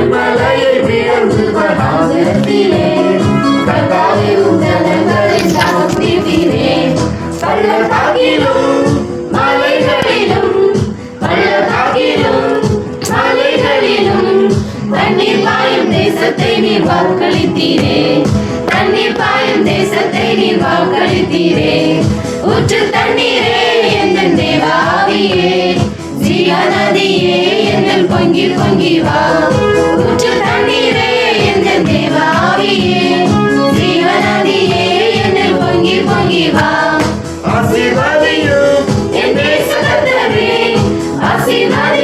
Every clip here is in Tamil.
கண்மலையை பிளந்து வனாந்திரத்திலே கர்த்தாவிலும் ஜனங்களின் தாகம் பள்ளத்தாக்கிலும் மலைகளிலும் பள்ளத்தாக்கிலும் மலைகளிலும் தண்ணீர் பாயும் தேசத்தை நீர் வாக்களித்தீரே. தண்ணீர் பாயும் தேசத்தை நீர் வாக்களித்தீரே. ஊற்று தண்ணீரே எந்த தேவாவியே. என்னில் பொங்கி பொங்கி வா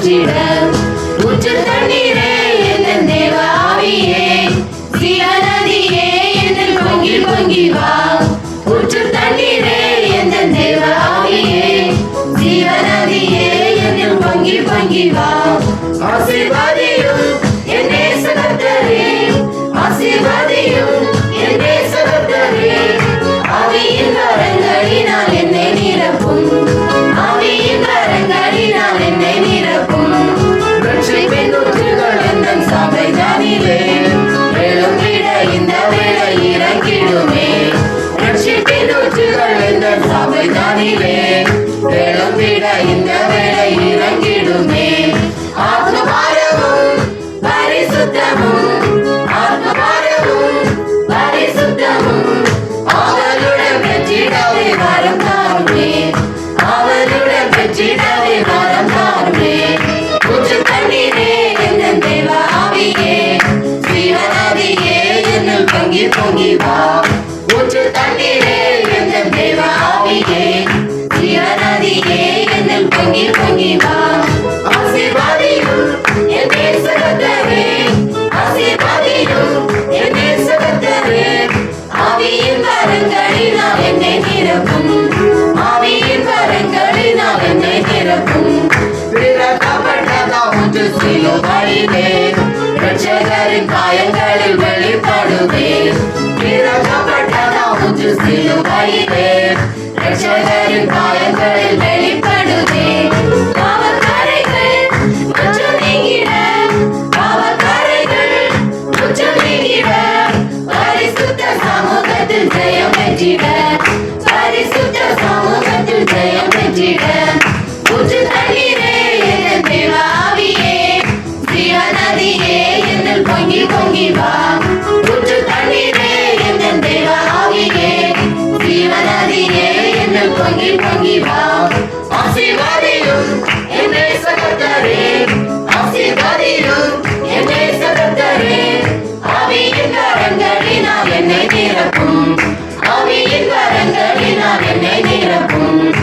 கனம் பெற்றிட. ஊற்று தண்ணீரே என் தேவ ஆவியே. சிவநதியே என்னில் பொங்கி பொங்கி வா. ஊற்று தண்ணீரே என் தேவ ஆவியே. ஜீவநதியே என்னில் பொங்கி பொங்கி வா. ஆசீர்வாதியும் ஊற்றுகள் எந்தன் சபைதானிலே எழும்பிட இந்த வேளை இறங்கிடுமே. ஆத்மபாரமும் பரிசுத்தமும் ஆத்மபாரமும் பரிசுத்தமும். அவளுடன் பெற்றிடவே வரம் தாருமே. அவளுடன் பெற்றிடவே வரம் தாருமே. ஊற்று தண்ணீரே என் தேவ ஆவியே. ஜீவநதியே என்னுள் பொங்கி பொங்கி வா. ஊற்று தண்ணீரே பொங்கி பொங்கி வா. ஆசீர்வாதியும் என் நேசகர்த்தரே ஆசீர்வாதியும் என் நேசகர்த்தரே ஆவியின் வரங்களினால் என்னை நிரப்பும். ஆவியின் என்னை நிரப்பும். ஒன்று சிலுவையிலே ரட்சகரின் காயங்களில் வெளிப்படுவேன் ஒன்று சிலுவையிலே ரட்சகரின் என்னை நிரப்பும். ஆவியின் வரங்களினால் என்னை நிரப்பும்.